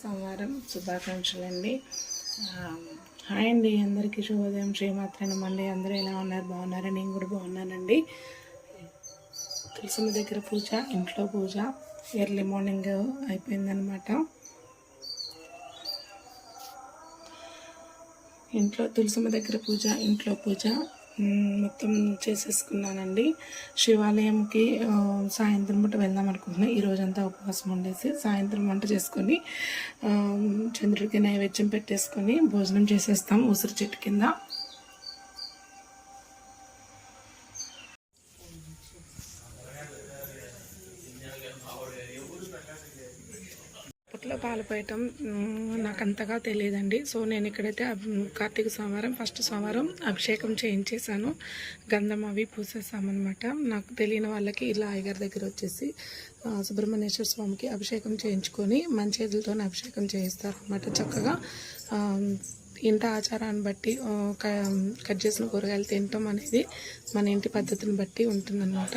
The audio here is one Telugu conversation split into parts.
సోమవారం శుభాకాంక్షలండి. హాయ్ అండి అందరికీ శుభోదయం. శ్రీమాత్రణం అండి అందరూ ఎలా ఉన్నారు? బాగున్నారా? నేను కూడా బాగున్నానండి. తులసమ్మ దగ్గర పూజ ఇంట్లో పూజ ఎర్లీ మార్నింగ్ అయిపోయిందనమాట ఇంట్లో తులసమ్మ దగ్గర పూజ ఇంట్లో పూజ మొత్తం చేసేసుకున్నానండి. శివాలయంకి సాయంత్రం పూట వెళ్దాం అనుకుంటున్నాను ఈ రోజంతా ఉపవాసం ఉండేసి సాయంత్రం వంట చేసుకొని చంద్రుడికి నైవేద్యం పెట్టేసుకొని భోజనం చేసేస్తాం ఉసిరి చెట్టు కింద. పాలు పోయటం నాకు అంతగా తెలియదండి. సో నేను ఇక్కడైతే కార్తీక సోమవారం ఫస్ట్ సోమవారం అభిషేకం చేయించేసాను గంధం అవి పూసేసామన్నమాట. నాకు తెలియని వాళ్ళకి ఇలా అయ్యగారి దగ్గర వచ్చేసి సుబ్రహ్మణ్యేశ్వర స్వామికి అభిషేకం చేయించుకొని మంచి చేతులతో అభిషేకం చేయిస్తారు అనమాట చక్కగా ఇంత ఆచారాన్ని బట్టి క- కట్ చేసిన కూరగాయలు తినటం అనేది మన ఇంటి పద్ధతిని బట్టి ఉంటుందన్నమాట.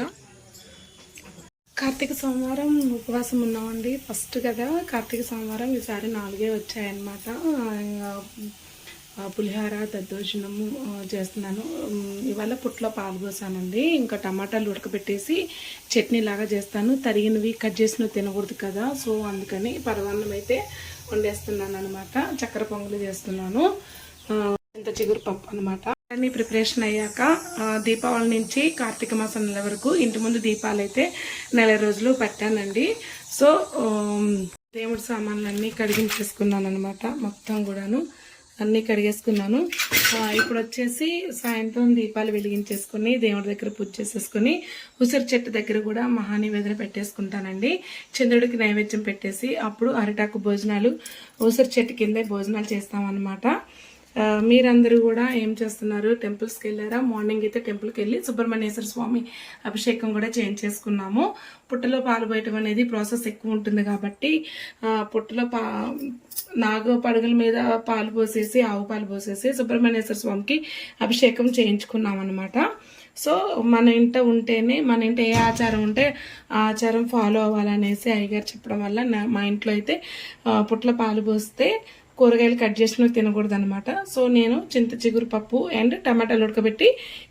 కార్తీక సోమవారం ఉపవాసం ఉన్నామండి. ఫస్ట్ కదా కార్తీక సోమవారం ఈసారి నాలుగే వచ్చాయన్నమాట. ఇంకా, పులిహోర దద్దోజనము చేస్తున్నాను. ఇవాళ పుట్లో పాలు పోసానండి. ఇంకా టమాటాలు ఉడకబెట్టేసి చట్నీ లాగా చేస్తాను. తరిగినవి కట్ చేసినవి తినకూడదు కదా. సో అందుకని పరవాన్నం అయితే వండేస్తున్నాను అనమాట చక్కెర పొంగలు చేస్తున్నాను. ఇంత చిగురు పప్పు అనమాట అన్ని ప్రిపరేషన్ అయ్యాక దీపావళి నుంచి కార్తీక మాసం నెల వరకు ఇంటి ముందు దీపాలు అయితే నెల రోజులు పట్టానండి. సో దేవుడి దేవుడి సామాన్లన్నీ కడిగించేసుకున్నాను అనమాట మొత్తం కూడాను అన్నీ కడిగేసుకున్నాను. ఇప్పుడు వచ్చేసి సాయంత్రం దీపాలు వెలిగించేసుకుని దేవుడి దగ్గర పూజ చేసేసుకుని ఉసిరి చెట్టు దగ్గర కూడా మహానివేదన పెట్టేసుకుంటానండి. చంద్రుడికి నైవేద్యం పెట్టేసి అప్పుడు అరిటాకు భోజనాలు ఉసిరి చెట్టు కిందే భోజనాలు చేస్తామన్నమాట. మీరందరూ కూడా ఏం చేస్తున్నారు? టెంపుల్స్కి వెళ్ళారా? మార్నింగ్ అయితే టెంపుల్కి వెళ్ళి సుబ్రహ్మణ్యేశ్వర స్వామి అభిషేకం కూడా చేయించేసుకున్నాము. పుట్టలో పాలు పోయటం అనేది ప్రాసెస్ ఎక్కువ ఉంటుంది కాబట్టి పుట్టలో పా నాగ పడగల మీద పాలు పోసేసి ఆవు పాలు పోసేసి సుబ్రహ్మణ్యేశ్వర స్వామికి అభిషేకం చేయించుకున్నాం అనమాట సో మన ఇంట ఉంటేనే మన ఇంట ఏ ఆచారం ఉంటే ఆ ఆచారం ఫాలో అవ్వాలనేసి అయ్యగారు చెప్పడం వల్ల నా- మా ఇంట్లో అయితే పుట్ల పాలు పోస్తే కూరగాయలు కట్ చేసినవి తినకూడదు అనమాట సో నేను చింత చిగురు పప్పు అండ్ టమాటాలు ఉడకబెట్టి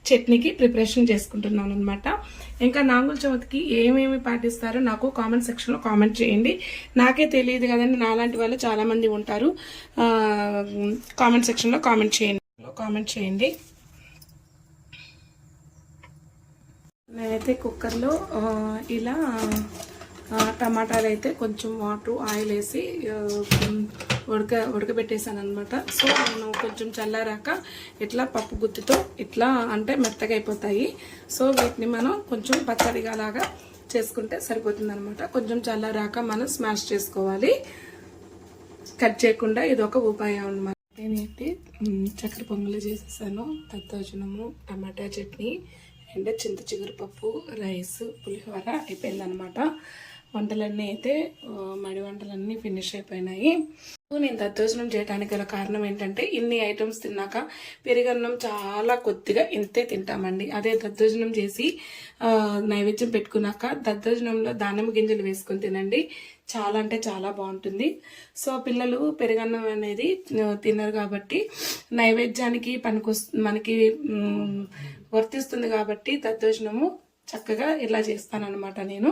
చట్నీకి ప్రిపరేషన్ చేసుకుంటున్నాను అనమాట ఇంకా నాంగుల చవితికి ఏమేమి పాటిస్తారో నాకు కామెంట్ సెక్షన్లో కామెంట్ చేయండి. నాకే తెలియదు కదండి నాలాంటి వాళ్ళు చాలామంది ఉంటారు. కామెంట్ సెక్షన్లో కామెంట్ చేయండి. కామెంట్ చేయండి. నేనైతే కుక్కర్లో ఇలా టమాటాలు అయితే కొంచెం వాటర్ ఆయిల్ వేసి ఉడక ఉడకబెట్టేసాను అనమాట సో నేను కొంచెం చల్లారాక ఇట్లా పప్పు గుత్తితో ఇట్లా అంటే మెత్తగా అయిపోతాయి. సో వీటిని మనం కొంచెం పచ్చడిగా లాగా చేసుకుంటే సరిపోతుంది అనమాట కొంచెం చల్లారాక మనం స్మాష్ చేసుకోవాలి. కట్ చేయకుండా ఇది ఒక ఉపాయం అనమాట నేనైతే చక్కెర పొంగలి చేసేసాను. దద్దోజనము టమాటా చట్నీ అండ్ చింత చిగురు పప్పు రైస్ పులిహోర అయిపోయిందనమాట వంటలన్నీ అయితే మడి వంటలన్నీ ఫినిష్ అయిపోయినాయి. నేను దద్దోజనం చేయడానికి గల కారణం ఏంటంటే ఇన్ని ఐటమ్స్ తిన్నాక పెరుగన్నం చాలా కొద్దిగా ఇంతే తింటామండి. అదే దద్దోజనం చేసి నైవేద్యం పెట్టుకున్నాక దద్దోజనంలో దానిమ్మ గింజలు వేసుకొని తినండి. చాలా అంటే చాలా బాగుంటుంది. సో పిల్లలు పెరుగన్నం అనేది తిన్నారు తినరు కాబట్టి నైవేద్యానికి పనికి మనకి వర్తిస్తుంది కాబట్టి దద్దోజనము చక్కగా ఇలా చేస్తానన్నమాట నేను.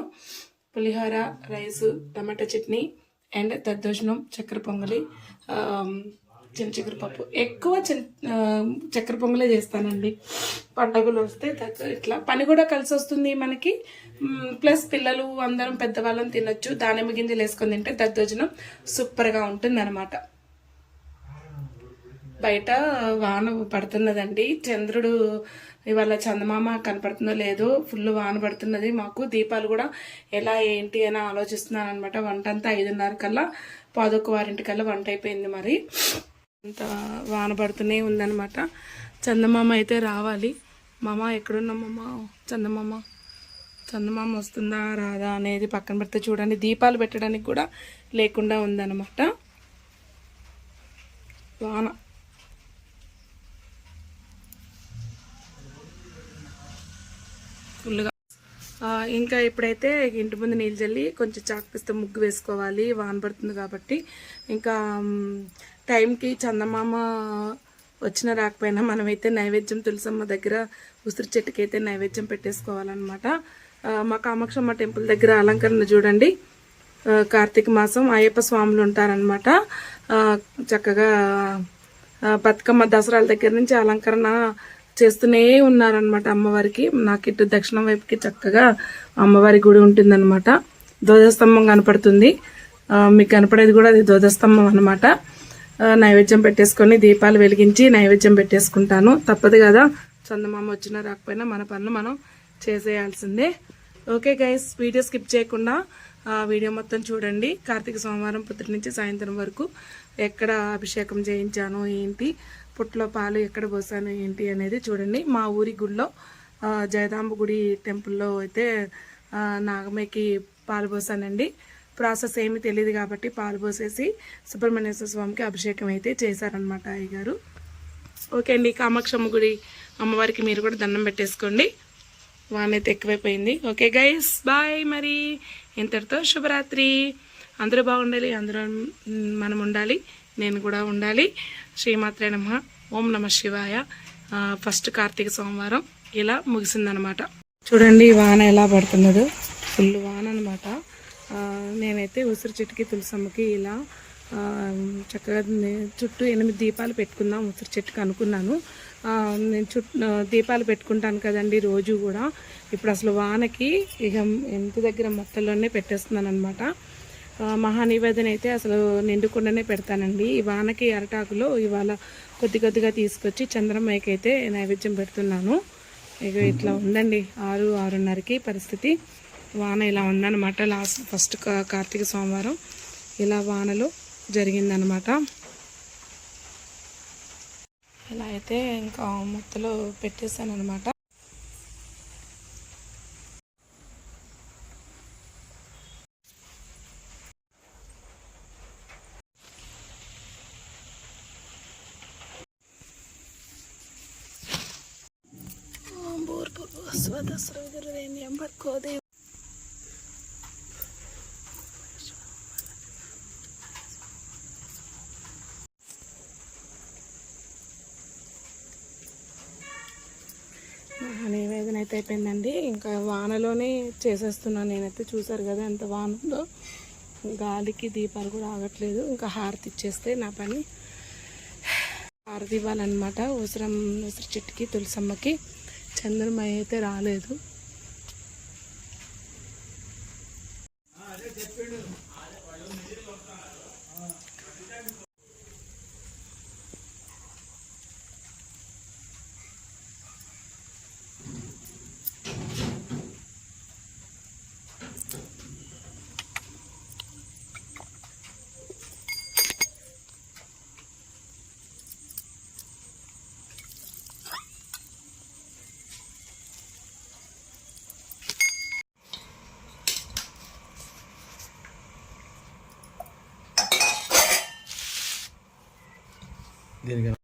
పులిహోర రైసు టమాటా చట్నీ అండ్ దద్దోజనం చక్కెర పొంగలి చిన్న చక్కెర పప్పు. ఎక్కువ చక్కెర పొంగలే చేస్తానండి. పండగలు వస్తే ఇట్లా. పని కూడా కలిసి వస్తుంది మనకి. ప్లస్ పిల్లలు అందరం పెద్దవాళ్ళం తినొచ్చు. దానిమ్మ గింజలు వేసుకొని తింటే దద్దోజనం సూపర్గా ఉంటుంది అనమాట బయట వాన పడుతున్నదండి. చంద్రుడు ఇవాళ చందమామ కనపడుతుందో లేదో ఫుల్ వాన పడుతున్నది. మాకు దీపాలు కూడా ఎలా ఏంటి అని ఆలోచిస్తున్నాను అనమాట వంట అంతా ఐదున్నర కల్లా పాదొక్క వారింటి కల్లా వంట అయిపోయింది మరి. అంత వాన పడుతూనే ఉందనమాట చందమామ అయితే రావాలి. మామ ఎక్కడున్నా మామ? చందమామ చందమామ వస్తుందా రాదా అనేది పక్కన పెడితే చూడండి. దీపాలు పెట్టడానికి కూడా లేకుండా ఉందన్నమాట. వాన. ఫుల్గా. ఇంకా ఇప్పుడైతే ఇంటి ముందు నీళ్ళు చల్లి కొంచెం చాకుపిస్తే ముగ్గు వేసుకోవాలి. వాన పడుతుంది కాబట్టి. ఇంకా టైంకి చందమామ వచ్చిన రాకపోయినా మనమైతే నైవేద్యం తులసమ్మ దగ్గర ఉసిరి చెట్టుకైతే నైవేద్యం పెట్టేసుకోవాలన్నమాట. మా కామాక్షమ్మ టెంపుల్ దగ్గర అలంకరణ చూడండి. కార్తీక మాసం అయ్యప్ప స్వాములు ఉంటారనమాట చక్కగా బతుకమ్మ దసరాల దగ్గర నుంచి అలంకరణ చేస్తూనే ఉన్నారనమాట అమ్మవారికి. నాకు ఇటు దక్షిణం వైపుకి చక్కగా అమ్మవారి గుడి ఉంటుందన్నమాట. ధ్వజస్తంభం కనపడుతుంది. మీకు కనపడేది కూడా అది ధ్వజస్తంభం అనమాట నైవేద్యం పెట్టేసుకొని దీపాలు వెలిగించి నైవేద్యం పెట్టేసుకుంటాను. తప్పదు కదా చందమామ వచ్చినా రాకపోయినా మన పనులు మనం చేసేయాల్సిందే. ఓకే గైస్ వీడియో స్కిప్ చేయకుండా వీడియో మొత్తం చూడండి. కార్తీక సోమవారం పొద్దుటి నుంచి సాయంత్రం వరకు ఎక్కడ అభిషేకం చేయించాను ఏంటి పుట్లో పాలు ఎక్కడ పోసాను ఏంటి అనేది చూడండి. మా ఊరి గుడిలో జయదాంబ గుడి టెంపుల్లో అయితే నాగమేకి నాగమ్మకి పాలు పోసానండి. ప్రాసెస్ ఏమీ తెలియదు కాబట్టి పాలు పోసేసి సుబ్రహ్మణ్యేశ్వర స్వామికి అభిషేకం అయితే చేశారనమాట అయ్యగారు. ఓకే అండి కామాక్షమ్మ గుడి అమ్మవారికి మీరు కూడా దండం పెట్టేసుకోండి. వానైతే అయితే ఎక్కువైపోయింది. ఓకే గైస్ బాయ్ మరి. ఇంతటితో శుభరాత్రి. అందరూ బాగుండాలి అందరూ మనం ఉండాలి నేను కూడా ఉండాలి. శ్రీమాత్రే నమ. ఓం నమ శివాయ. ఫస్ట్ కార్తీక సోమవారం ఇలా ముగిసిందనమాట చూడండి వాన ఎలా పడుతున్నదో. ఫుల్ వాన అనమాట నేనైతే ఉసిరి చెట్టుకి తులసమ్మకి ఇలా చక్కగా చుట్టూ ఎనిమిది దీపాలు పెట్టుకుందాం ఉసిరి చెట్టుకి అనుకున్నాను. నేను చుట్టూ దీపాలు పెట్టుకుంటాను కదండి రోజు కూడా. ఇప్పుడు అసలు వానకి ఇక ఇంటి దగ్గర మొత్తంలోనే పెట్టేస్తున్నాను అనమాట మహానివేదన అయితే అసలు నిండుకుండానే పెడతానండి. ఈ వానకి అరటాకులో ఇవాళ కొద్ది కొద్దిగా తీసుకొచ్చి చంద్రమ్మకి అయితే నైవేద్యం పెడుతున్నాను. ఇక ఇట్లా ఉందండి. ఆరు ఆరున్నరకి పరిస్థితి. వాన ఇలా ఉందన్నమాట లాస్ట్ ఫస్ట్ కార్తీక సోమవారం. ఇలా వానలో జరిగిందనమాట ఇలా అయితే ఇంకా మొత్తలో పెట్టేశాను అనమాట నివేదన అయితే అయిపోయిందండి. ఇంకా వానలోనే చేసేస్తున్నాను నేనైతే. చూసారు కదా ఎంత వాన ఉందో గాలికి దీపాలు కూడా ఆగట్లేదు. ఇంకా హారతి ఇచ్చేస్తే నా పని. హారతి ఇవ్వాలన్నమాట. ఉసిరం ఉసిరి చెట్టుకి తులసమ్మకి. చంద్రమయ్య అయితే రాలేదు. దీనికి